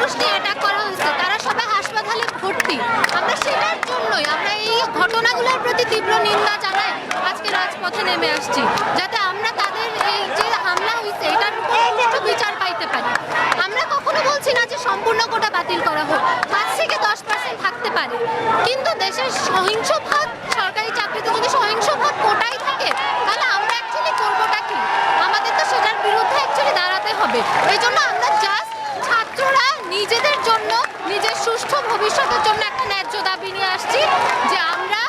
মানুষ নিয়ে অ্যাটাক করা হয়েছে, তারা সবাই হাসপাতালে ভর্তি। আমরা সেটার জন্যই, আমরা এই ঘটনাগুলোর প্রতি তীব্র নিন্দা জানাই আজকে রাজপথে নেমে আসছি, যাতে আমরা তাদের এই যে হামলা হয়েছে, এটার উপর বিচার পাইতে পারি। আমরা কখনো বলছি না যে সম্পূর্ণ কোটা বাতিল করা হোক, পাঁচ থেকে দশ পার্সেন্ট থাকতে পারে। কিন্তু দেশের সহিংস ভাগ সরকারি চাকরিতে যদি সহিংস ভাগ কোটাই থাকে তাহলে আমরা অ্যাকচুয়ালি করবোটা কি আমাদের তো সেটার বিরুদ্ধে অ্যাকচুয়ালি দাঁড়াতে হবে এই জন্য আমরা জাস্ট ছাত্ররা নিজেদের জন্য নিজের সুষ্ঠু ভবিষ্যতের জন্য একটা ন্যায্য দাবি নিয়ে আসছি যে আমরা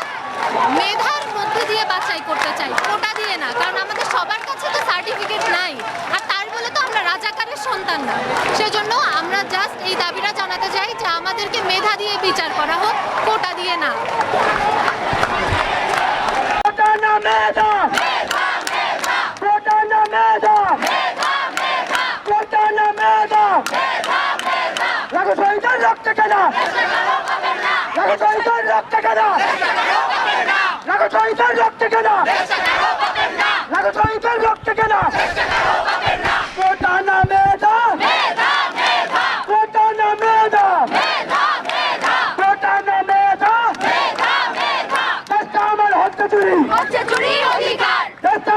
মেধার মধ্যে দিয়ে বাছাই করতে চাই কোটা দিয়ে না কারণ আমাদের সবার কাছে তো সার্টিফিকেট নাই আর তার বলে তো আমরা রাজাকারের সন্তান না সেজন্য আমরা জাস্ট এই দাবিটা জানাতে চাই যে আমাদেরকে মেধা দিয়ে বিচার করা হোক, কোটা দিয়ে না। রক্ত কেন রক্ত কেন রক্ত কেন রক্ত কেন কোটানা মেধা। কোটানা মেধা কোটানা মেধা দেশটা আমার হত্যা চুরি হচ্ছে চুরি অধিকার দেশটা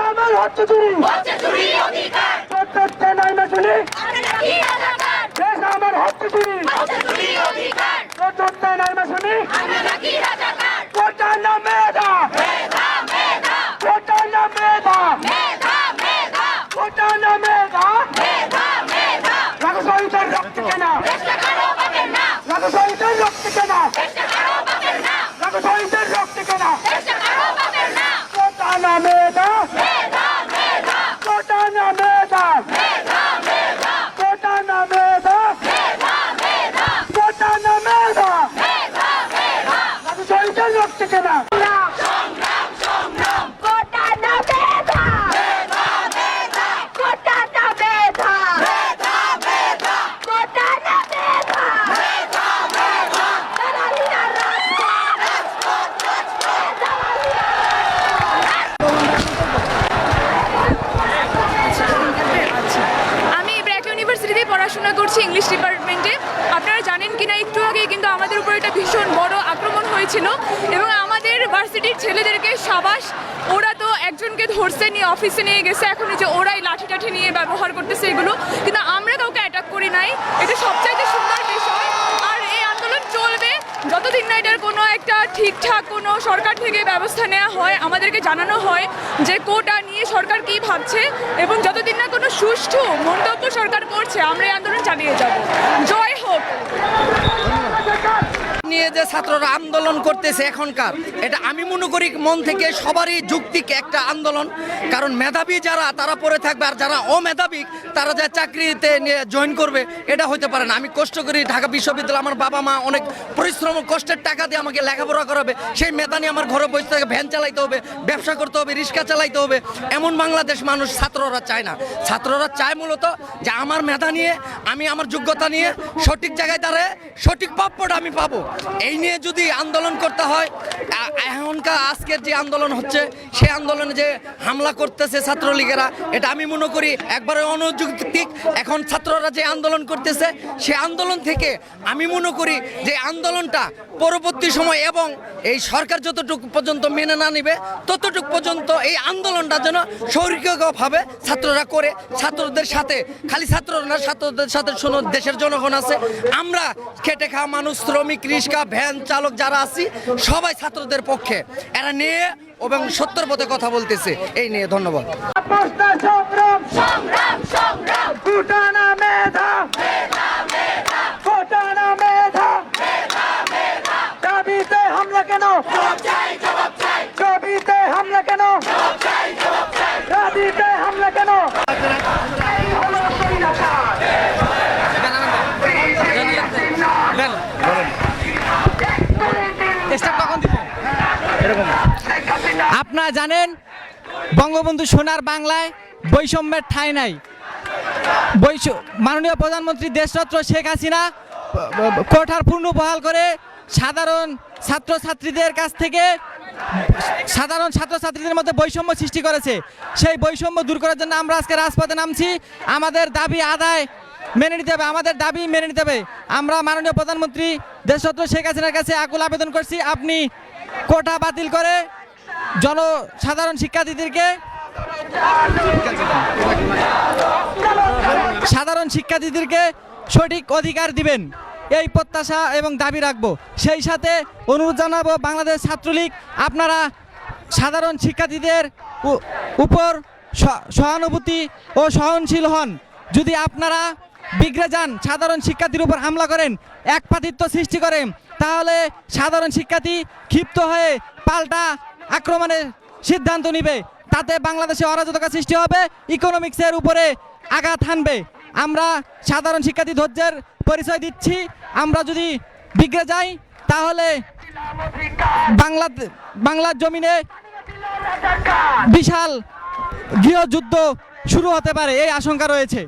আমার হত্যা চুরি হচ্ছে চুরি অধিকার প্রত্যেকটা নাই না শুনি আমরা কি রাজাকার দেশ আমার হত্যা চুরি হচ্ছে চুরি অধিকার প্রত্যেকটা নাই না শুনি আমরা কি রাজাকার কোটানা মেধা মেধা মেধা কোটানা মেধা মেধা মেধা কোটানা মেধা মেধা মেধা লাগো শহীদের রক্ত কেন চেষ্টা করো পাবেন না লাগো শহীদের রক্ত কেন চেষ্টা করো পাবেন না লাগো শহীদের রক্ত কেন চেষ্টা করো পাবেন না কোটানা মেধা মেধা মেধা কোটানা মেধা মেধা মেধা কোটানা মেধা মেধা মেধা কোটানা মেধা মেধা মেধা লাগো শহীদের রক্ত কেন সংগ্রাম সংগ্রাম কোটা না মেধা মেধা মেধা কোটা না মেধা মেধা মেধা কোটা না মেধা মেধা মেধা দালালিরা রাজপথ রাজপথ রাজপথ দালালিরা আমি ব্র্যাক ইউনিভার্সিটিতে পড়াশোনা করছি ইংলিশ ডিপার্টমেন্টে। আপনারা জানেন কিনা একটু আগে, কিন্তু আমাদের উপর একটা ভীষণ হয়েছিল এবং আমাদের ভার্সিটির ছেলেদেরকে সাবাস, ওরা তো একজনকে ধরছে নিয়ে অফিসে নিয়ে গেছে, এখন যে ওরাই লাঠি টাঠি নিয়ে ব্যবহার করতেছে এগুলো, কিন্তু আমরা কাউকে অ্যাটাক করি নাই। এটা সবচাইতে সুন্দর বিষয়। আর এই আন্দোলন চলবে যতদিন না এটার কোনো একটা ঠিকঠাক, কোনো সরকার থেকে ব্যবস্থা নেওয়া হয়, আমাদেরকে জানানো হয় যে কোটা নিয়ে সরকার কি ভাবছে এবং যতদিন না কোনো সুষ্ঠু মন্তব্য সরকার করছে, আমরা এই আন্দোলন চালিয়ে যাব জয় হোক নিয়ে যে ছাত্ররা আন্দোলন করতেছে এখনকার, এটা আমি মনে করি মন থেকে সবারই যুক্তিক একটা আন্দোলন। কারণ মেধাবী যারা, তারা পড়ে থাকবে, আর যারা অমেধাবী, তারা যা চাকরিতে নিয়ে জয়েন করবে, এটা হতে পারে না। আমি কষ্ট করি ঢাকা বিশ্ববিদ্যালয় আমার বাবা মা অনেক পরিশ্রম কষ্টের টাকা দিয়ে আমাকে লেখাপড়া করাবে। সেই মেধা নিয়ে আমার ঘরে বসে থাকে ভ্যান চালাইতে হবে, ব্যবসা করতে হবে, রিক্সা চালাইতে হবে। এমন বাংলাদেশ মানুষ ছাত্ররা চায় না। ছাত্ররা চায় মূলত যে আমার মেধা নিয়ে, আমি আমার যোগ্যতা নিয়ে সঠিক জায়গায় দাঁড়ায়, সঠিক প্রাপ্যটা আমি পাবো। এই নিয়ে যদি আন্দোলন করতে হয় এখনকার আজকের যে আন্দোলন হচ্ছে, সেই আন্দোলনে যে হামলা করতেছে ছাত্রলীগেরা, এটা আমি মনে করি একবারে অনুযুক্তিক এখন ছাত্ররা যে আন্দোলন করতেছে, সেই আন্দোলন থেকে আমি মনে করি যে আন্দোলনটা পরবর্তী সময় এবং এই সরকার যতটুকু পর্যন্ত মেনে না নিবে, ততটুকু পর্যন্ত এই আন্দোলনটা যেন সৌরিকভাবে ছাত্ররা করে। ছাত্রদের সাথে, খালি ছাত্ররা না, ছাত্রদের সাথে শোনো, দেশের জনগণ আছে। আমরা খেটে খাওয়া মানুষ, শ্রমিক, রিক্সা, ভ্যান চালক যারা আছি, সবাই ছাত্রদের পক্ষে। এরা নিয়ে এবং সত্যর পথে কথা বলতেছে। এই নিয়ে ধন্যবাদ। হামলা কেন? হামলা কেন? হামলা কেন? আপনারা জানেন, বঙ্গবন্ধু সোনার বাংলায় বৈষম্যের ঠাঁই নাই। বৈষ, মাননীয় প্রধানমন্ত্রী দেশরত্ন শেখ হাসিনা কোঠার পূর্ণ বহাল করে সাধারণ ছাত্রছাত্রীদের কাছ থেকে, সাধারণ ছাত্রছাত্রীদের মধ্যে বৈষম্য সৃষ্টি করেছে। সেই বৈষম্য দূর করার জন্য আমরা আজকে রাজপথে নামছি। আমাদের দাবি আদায় মেনে নিতে হবে, আমাদের দাবি মেনে নিতে হবে। আমরা মাননীয় প্রধানমন্ত্রী দেশরত্ন শেখ হাসিনার কাছে আকুল আবেদন করছি, আপনি কোটা বাতিল করে জনসাধারণ শিক্ষার্থীদেরকে সাধারণ শিক্ষার্থীদেরকে সঠিক অধিকার দিবেন। এই প্রত্যাশা এবং দাবি রাখব। সেই সাথে অনুরোধ জানাব বাংলাদেশ ছাত্রলীগ, আপনারা সাধারণ শিক্ষার্থীদের উপর সহানুভূতি ও সহনশীল হন। যদি আপনারা বিগড়ে যান, সাধারণ শিক্ষার্থীর উপর হামলা করেন একপাতিত্ব সৃষ্টি করেন তাহলে সাধারণ শিক্ষার্থী ক্ষিপ্ত হয়ে পাল্টা আক্রমণের সিদ্ধান্ত নিবে। তাতে বাংলাদেশে অরাজকতা সৃষ্টি হবে ইকোনমিক্সের উপরে আঘাত হানবে। আমরা সাধারণ শিক্ষার্থী ধৈর্যের পরিচয় দিচ্ছি। আমরা যদি বিগড়ে যাই, তাহলে বাংলা বাংলার জমিনে বিশাল গৃহযুদ্ধ শুরু হতে পারে, এই আশঙ্কা রয়েছে।